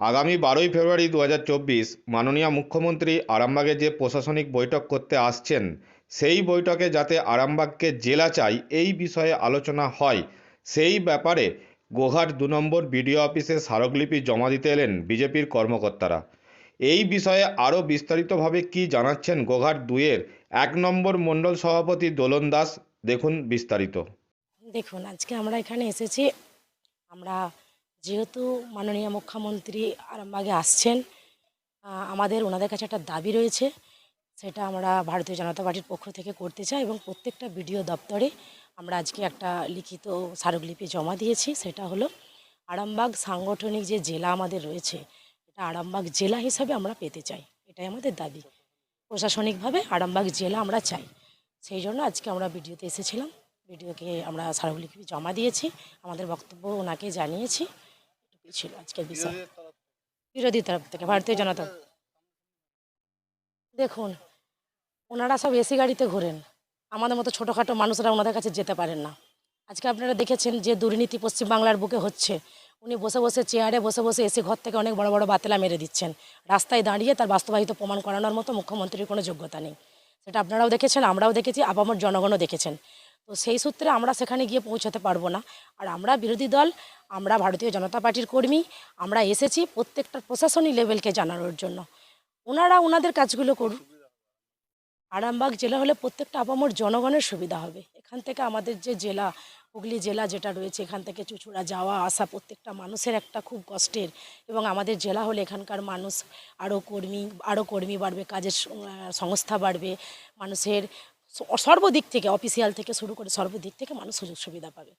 আগামী বারোই ফেব্রুয়ারি দু হাজার চব্বিশ মাননীয় মুখ্যমন্ত্রী আরামবাগে যে প্রশাসনিক বৈঠক করতে আসছেন, সেই বৈঠকে যাতে আরামবাগকে জেলা চাই, এই বিষয়ে আলোচনা হয়। সেই ব্যাপারে গোঘাট দু নম্বর বিডিও অফিসে স্মারকলিপি জমা দিতে এলেন বিজেপির কর্মকর্তারা। এই বিষয়ে আরও বিস্তারিতভাবে কি জানাচ্ছেন গোঘাট দুয়ের এক নম্বর মণ্ডল সভাপতি দোলন দাস, দেখুন বিস্তারিত। দেখুন, আজকে আমরা এখানে এসেছি। আমরা যেহেতু মাননীয় মুখ্যমন্ত্রী আরামবাগে আসছেন আমাদের ওনাদের কাছে একটা দাবি রয়েছে, সেটা আমরা ভারতীয় জনতা পার্টির পক্ষ থেকে করতে চাই এবং প্রত্যেকটা বিডিও দপ্তরে আমরা আজকে একটা লিখিত স্মারকলিপি জমা দিয়েছি, সেটা হলো আরামবাগ সাংগঠনিক যে জেলা আমাদের রয়েছে, এটা আরামবাগ জেলা হিসাবে আমরা পেতে চাই, এটাই আমাদের দাবি। প্রশাসনিকভাবে আরামবাগ জেলা আমরা চাই, সেই জন্য আজকে আমরা ভিডিওতে এসেছিলাম ভিডিওকে আমরা স্মারকলিপি জমা দিয়েছি, আমাদের বক্তব্য ওনাকে জানিয়েছি। ছিল আজকের বিষয় বিরোধী তরফ থেকে, ভারতীয় জনতা। দেখুন, ওনারা সব এসি গাড়িতে ঘোরেন। আমাদের মতো ছোটোখাটো মানুষরা ওনাদের কাছে যেতে পারেন না। আজকে আপনারা দেখেছেন যে দুর্নীতি পশ্চিমবাংলার বুকে হচ্ছে। উনি বসে বসে চেয়ারে বসে বসে এসে ঘর থেকে অনেক বড় বড় বাতেলা মেরে দিচ্ছেন। রাস্তায় দাঁড়িয়ে তার বাস্তবায়িত প্রমাণ করানোর মতো মুখ্যমন্ত্রীর কোনো যোগ্যতা নেই। সেটা আপনারাও দেখেছেন, আমরাও দেখেছি, আপামর জনগণও দেখেছেন। তো সেই সূত্রে আমরা সেখানে গিয়ে পৌঁছাতে পারব না। আর আমরা বিরোধী দল, আমরা ভারতীয় জনতা পার্টির কর্মী, আমরা এসেছি প্রত্যেকটা প্রশাসনিক লেভেলকে জানানোর জন্য। ওনারা ওনাদের কাজগুলো করুন। আরামবাগ জেলা হলে প্রত্যেকটা আপামর জনগণের সুবিধা হবে। এখান থেকে আমাদের যে জেলা, হুগলি জেলা যেটা রয়েছে, এখান থেকে চুচুড়া যাওয়া, আসা প্রত্যেকটা মানুষের একটা খুব কষ্টের। এবং আমাদের জেলা হলে এখানকার মানুষ আরও কর্মী আরও কর্মী বাড়বে, কাজের সংস্থা বাড়বে, মানুষের সর্বদিক থেকে অফিসিয়াল থেকে শুরু করে সর্বদিক থেকে মানুষ সুযোগ সুবিধা পাবে।